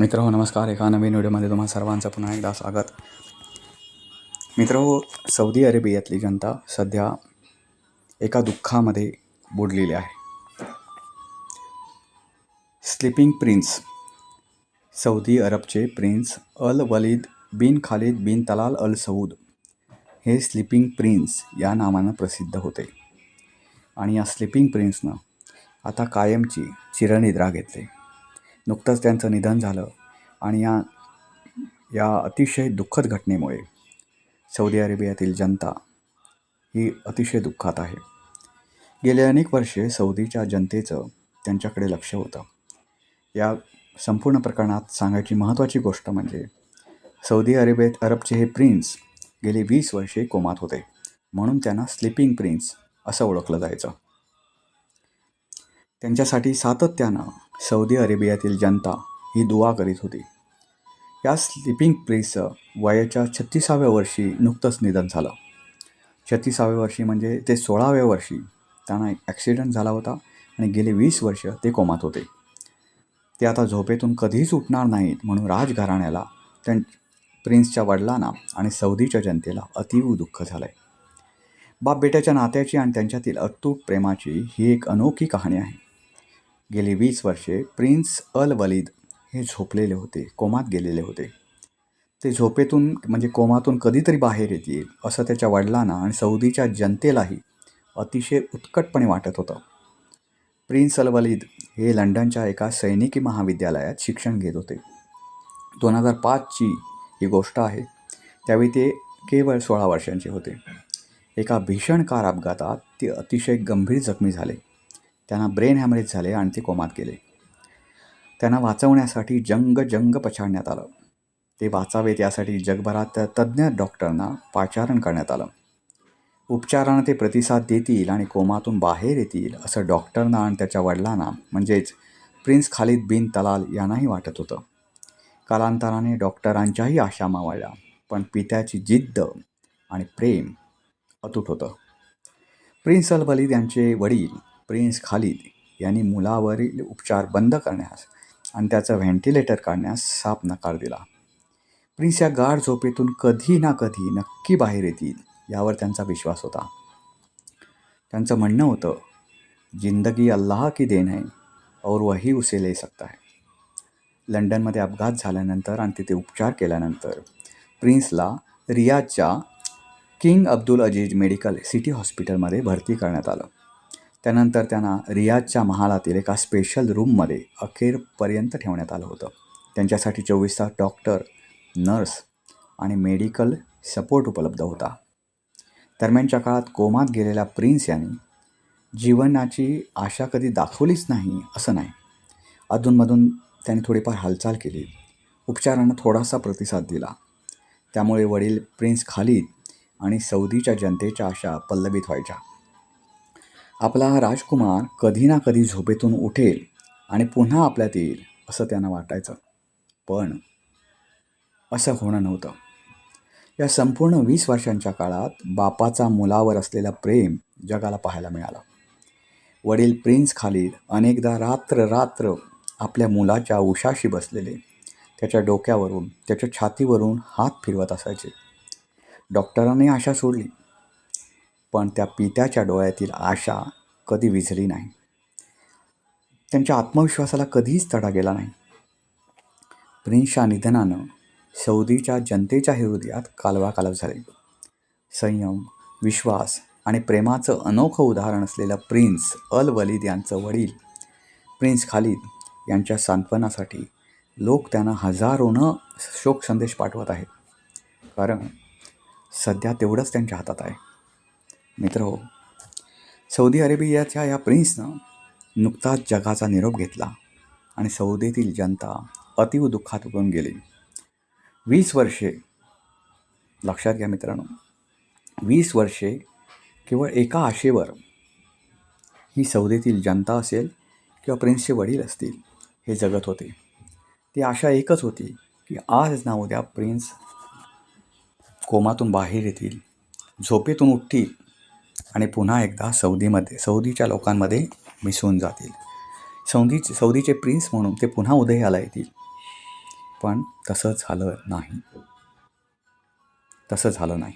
मित्र हो नमस्कार एका नवीन व्हिडिओमध्ये तुम्हा सर्वांचं पुन्हा एकदा स्वागत. मित्र हो सौदी अरेबियातली जनता सध्या एका दुःखामध्ये बुडलेली आहे. Sleeping prince Saudi अरबचे prince Al Waleed bin Khalid bin Talal Al Saud हे स्लिपिंग प्रिन्स या नावानं प्रसिद्ध होते. आणि या स्लिपिंग प्रिन्सनं आता कायमची चिरनिद्रा घेतली. नुकतंच त्यांचं निधन झालं आणि या या अतिशय दुःखद घटनेमुळे सौदी अरेबियातील जनता ही अतिशय दुःखात आहे. गेले अनेक वर्षे सौदीच्या जनतेचं त्यांच्याकडे लक्ष होतं. या संपूर्ण प्रकरणात सांगायची महत्त्वाची गोष्ट म्हणजे सौदी अरेबियात अरबचे हे प्रिन्स गेली वीस वर्षे कोमात होते. म्हणून त्यांना स्लिपिंग प्रिन्स असं ओळखलं जायचं. त्यांच्यासाठी सातत्यानं सौदी अरेबियातील जनता ही दुवा करीत होती. या स्लिपिंग प्रिन्सचं वयाच्या छत्तीसाव्या वर्षी नुकतंच निधन झालं. छत्तीसाव्या वर्षी म्हणजे ते सोळाव्या वर्षी. त्यांना एक ॲक्सिडेंट झाला होता आणि गेले वीस वर्ष ते कोमात होते. ते आता झोपेतून कधीच उठणार नाहीत म्हणून राजघराण्याला त्यां प्रिन्सच्या वडिलांना आणि सौदीच्या जनतेला अतीव दुःख झालं आहे बाप बेट्याच्या नात्याची आणि त्यांच्यातील अतूट प्रेमाची ही एक अनोखी कहाणी आहे. गेली वीस वर्षे प्रिन्स अल वलीद हे झोपलेले होते कोमात गेलेले होते. ते झोपेतून म्हणजे कोमातून कधीतरी बाहेर येतील असं त्याच्या वडिलांना आणि सौदीच्या जनतेलाही अतिशय उत्कटपणे वाटत होतं. प्रिन्स अल वलीद हे लंडनच्या एका सैनिकी महाविद्यालयात शिक्षण घेत होते. दोन हजार पाचची ही गोष्ट आहे. त्यावेळी ते केवळ सोळा वर्षांचे होते. एका भीषण कार अपघातात ते अतिशय गंभीर जखमी झाले. त्यांना ब्रेन हॅमरेज झाले आणि ते कोमात गेले. त्यांना वाचवण्यासाठी जंग जंग पछाडण्यात आलं. ते वाचावेत यासाठी जगभरात तज्ज्ञ डॉक्टरना पाचारण करण्यात आलं. उपचारानं ते प्रतिसाद देतील आणि कोमातून बाहेर येतील असं डॉक्टरना आणि त्याच्या वडिलांना म्हणजेच प्रिन्स खालिद बिन तलाल यांनाही वाटत होतं. कालांतराने डॉक्टरांच्याही आशा मावळल्या पण पित्याची जिद्द आणि प्रेम अतूट होतं. प्रिन्स अल वलीद यांचे वडील प्रिन्स खालिद यांनी मुलावरील उपचार बंद करण्यास आणि त्याचं व्हेंटिलेटर काढण्यास साफ नकार दिला. प्रिन्स या गाढ झोपेतून कधी ना कधी नक्की बाहेर येतील यावर त्यांचा विश्वास होता. त्यांचं म्हणणं होतं जिंदगी अल्लाह की देन है और वही उसे ले सकता है. लंडनमध्ये अपघात झाल्यानंतर आणि तिथे उपचार केल्यानंतर प्रिन्सला रियाजच्या King Abdul Aziz Medical City हॉस्पिटलमध्ये भरती करण्यात आलं. त्यानंतर त्यांना रियाजच्या महालातील एका स्पेशल रूममध्ये अखेरपर्यंत ठेवण्यात आलं होतं. त्यांच्यासाठी चोवीस तास डॉक्टर नर्स आणि मेडिकल सपोर्ट उपलब्ध होता. दरम्यानच्या काळात कोमात गेलेल्या प्रिन्स यांनी जीवनाची आशा कधी दाखवलीच नाही असं नाही. अधूनमधून त्यांनी थोडीफार हालचाल केली. उपचारांना थोडासा प्रतिसाद दिला. त्यामुळे वडील प्रिन्स खाली आणि सौदीच्या जनतेच्या आशा पल्लवित व्हायच्या. आपला हा राजकुमार कधी ना कधी झोपेतून उठेल आणि पुन्हा आपल्यात येईल असं त्यांना वाटायचं. पण असं होणं नव्हतं. या संपूर्ण वीस वर्षांच्या काळात बापाचा मुलावर असलेलं प्रेम जगाला पाहायला मिळालं. वडील प्रिन्स खालीद अनेकदा रात्र रात्र आपल्या मुलाच्या उशाशी बसलेले त्याच्या डोक्यावरून त्याच्या छातीवरून हात फिरवत असायचे. डॉक्टरांनी आशा सोडली. पण त्या पित्याच्या डोळ्यातील आशा कधी विझली नाही. त्यांच्या आत्मविश्वासाला कधीच तडा गेला नाही. प्रिन्सच्या निधनानं सौदीच्या जनतेच्या हृदयात कालवा कालव झाले. संयम विश्वास आणि प्रेमाचं अनोखं उदाहरण असलेलं प्रिन्स अल वलीद यांचं वडील प्रिन्स खालिद यांच्या सांत्वनासाठी लोक त्यांना हजारोनं शोक संदेश पाठवत आहेत. कारण सध्या तेवढंच त्यांच्या हातात आहे. मित्र हो सौदी अरेबियाच्या या प्रिन्सनं नुकताच जगाचा निरोप घेतला आणि सौदीतील जनता अतीव दुःखात उडून गेली. वीस वर्षे लक्षात घ्या मित्रांनो वीस वर्षे केवळ एका आशेवर ही सौदीतील जनता असेल किंवा प्रिन्सचे वडील असतील हे जगत होते. ती आशा एकच होती की आज ना उद्या प्रिन्स कोमातून बाहेर येतील झोपेतून उठतील आणि पुन्हा एकदा सौदीमध्ये सौदीच्या लोकांमध्ये मिसळून जातील. सौदीचे सौदीचे प्रिन्स म्हणून ते पुन्हा उदयाला येतील. पण तसं झालं नाही. तसं झालं नाही.